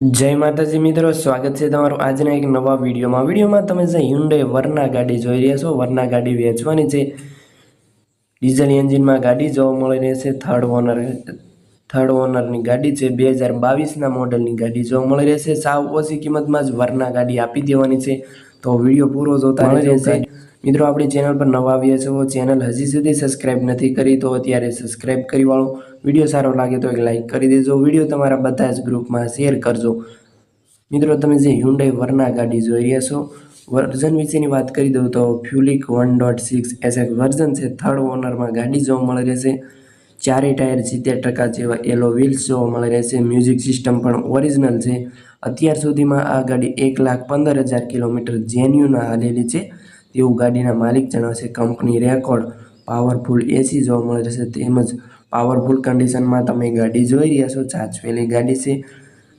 જય માતાજી મિત્રો સ્વાગત છે તમારું આજના એક નવા વિડીયોમાં. વિડીયોમાં તમે જે હ્યુન્ડે વરના ગાડી જોઈ રહ્યા છો વરના ગાડી વેચવાની છે. ડીઝલ એન્જિનમાં ગાડી જોવા મળી રહેશે થર્ડ ઓનર થર્ડ ઓનરની ગાડી છે. બે હજાર બાવીસના મોડલની ગાડી જોવા મળી રહેશે સાવ ઓછી કિંમતમાં જ વરના ગાડી આપી દેવાની છે. તો વીડિયો પૂરો જોતા રહેશે મિત્રો, આપણી ચેનલ પર નવા આવ્યા છો ચેનલ હજી સુધી સબસ્ક્રાઈબ નથી કરી, તો અત્યારે સબસ્ક્રાઇબ કરી વાળો. વીડિયો સારો લાગે તો એક લાઇક કરી દેજો. વીડિયો તમારા બધા જ ગ્રુપમાં શેર કરજો. મિત્રો, તમે જે હ્યુન્ડાઈ વરના ગાડી જોઈ રહ્યા છો વર્ઝન વિશેની વાત કરી દઉં તો fluidic one dot six SX version છે. થર્ડ ઓનરમાં ગાડી જોવા મળી રહેશે. ચારે ટાયર સિત્તેર ટકા જેવા એલો વ્હીલ્સ જોવા મળી રહેશે. મ્યુઝિક સિસ્ટમ પણ ઓરિજિનલ છે. અત્યાર સુધીમાં આ ગાડી એક લાખ પંદર હજાર કિલોમીટર જેન્યુના હાલેલી છે. તેવું ગાડીના માલિક જણાવશે કંપની રેકોર્ડ, પાવરફુલ એસી જોવા મળે રહેશે તેમજ પાવરફુલ કન્ડિશનમાં તમે ગાડી જોઈ રહ્યા છો, ચાચવેલી ગાડી છે.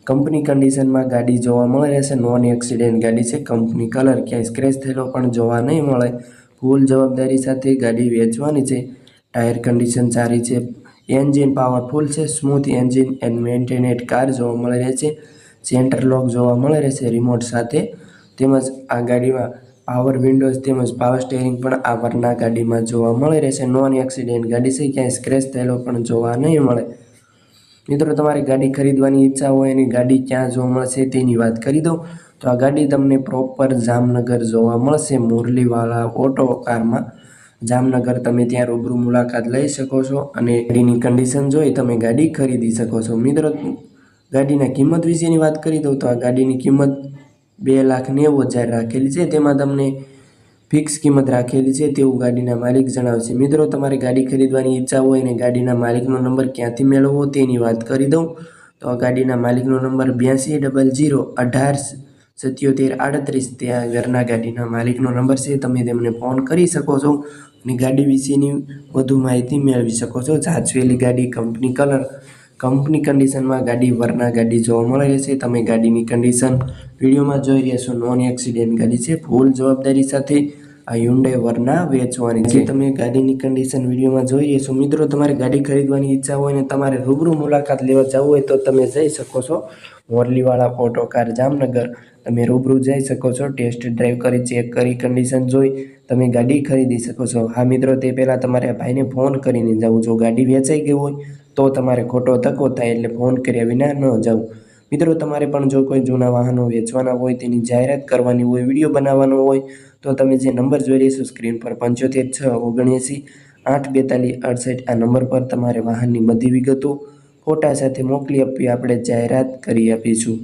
કંપની કન્ડિશનમાં ગાડી જોવા મળી રહેશે. નોન એક્સિડન્ટ ગાડી છે. કંપની કલર ક્યાંય સ્ક્રેચ થયેલો પણ જોવા નહીં મળે. ફૂલ જવાબદારી સાથે ગાડી વેચવાની છે. ટાયર કન્ડિશન સારી છે. એન્જિન પાવરફુલ છે. Smooth engine and maintained car જોવા મળી રહે છે. સેન્ટર લોક જોવા મળી રહેશે રિમોટ સાથે. તેમજ આ ગાડીમાં પાવર વિન્ડોઝ તેમજ પાવર સ્ટેરિંગ પણ આ વરના ગાડીમાં જોવા મળી રહેશે. નોન એક્સિડેન્ટ ગાડી છે ક્યાંય સ્ક્રેચ થયેલો પણ જોવા નહીં મળે. મિત્રો, તમારે ગાડી ખરીદવાની ઈચ્છા હોય અને ગાડી ક્યાં જોવા મળશે તેની વાત કરી દઉં. તો આ ગાડી તમને પ્રોપર જામનગર જોવા મળશે. મુરલીવાળા ઓટો કારમાં. જામનગર તમે ત્યાં રૂબરૂ મુલાકાત લઈ શકો છો અને ગાડીની કન્ડિશન જોઈ તમે ગાડી ખરીદી શકો છો. મિત્રો, ગાડીના કિંમત વિશેની વાત કરી દઉં તો આ ગાડીની કિંમત બે લાખ નેવું હજાર રાખેલી છે. તેમાં તમને ફિક્સ કિંમત રાખેલી છે. તેવું ગાડીના માલિક જણાવશે મિત્રો, તમારે ગાડી ખરીદવાની ઈચ્છા હોય અને ગાડીના માલિકનો નંબર ક્યાંથી મેળવવો તેની વાત કરી દઉં. તો આ ગાડીના માલિકનો નંબર બ્યાસી ડબલ જીરો અઢાર સત્યોતેર આડત્રીસ. ત્યાં ઘરના ગાડીના માલિકનો નંબર છે. તમે તેમને ફોન કરી શકો છો અને ગાડી વિશેની વધુ માહિતી મેળવી શકો છો. જાજવેલી ગાડી કંપની કલર કંપની કન્ડિશનમાં ગાડી વરના ગાડી જોવા મળે છે. તમે ગાડીની કન્ડિશન વિડીયોમાં જોઈ રહ્યા છો. નોન એક્સિડેન્ટ ગાડી છે. ફૂલ જવાબદારી સાથે આ હ્યુન્ડાઈ વરના વેચવાની છે. તમે ગાડીની કન્ડિશન વિડીયોમાં જોઈ રહ્યા છો. મિત્રો, તમારે ગાડી ખરીદવાની ઈચ્છા હોય ને તમારે રૂબરૂ મુલાકાત લેવા જવું હોય તો તમે જઈ શકો છો મોરલીવાળા ઓટો જામનગર. તમે રૂબરૂ જઈ શકો છો. ટેસ્ટ ડ્રાઈવ કરી, ચેક કરી, કન્ડિશન જોઈ તમે ગાડી ખરીદી શકો છો. હા મિત્રો, તે પહેલાં તમારે ભાઈને ફોન કરીને જવું જો ગાડી વેચાઈ ગઈ હોય તો તમારે ખોટો ધક્કો થાય એટલે ફોન કર્યા વિના ન જવું મિત્રો, તમારે પણ જો કોઈ જૂના વાહનો વેચવાના હોય, તેની જાહેરાત કરવાની હોય, વીડિયો બનાવવાનો હોય, તો તમે જે નંબર જોઈ રહીશું સ્ક્રીન પર પંચોતેર છ ઓગણએંસી, આઠ બેતાલીસ અડસઠ, આ નંબર પર તમારે વાહનની બધી વિગતો ફોટા સાથે મોકલી આપી, આપણે જાહેરાત કરી આપીશું.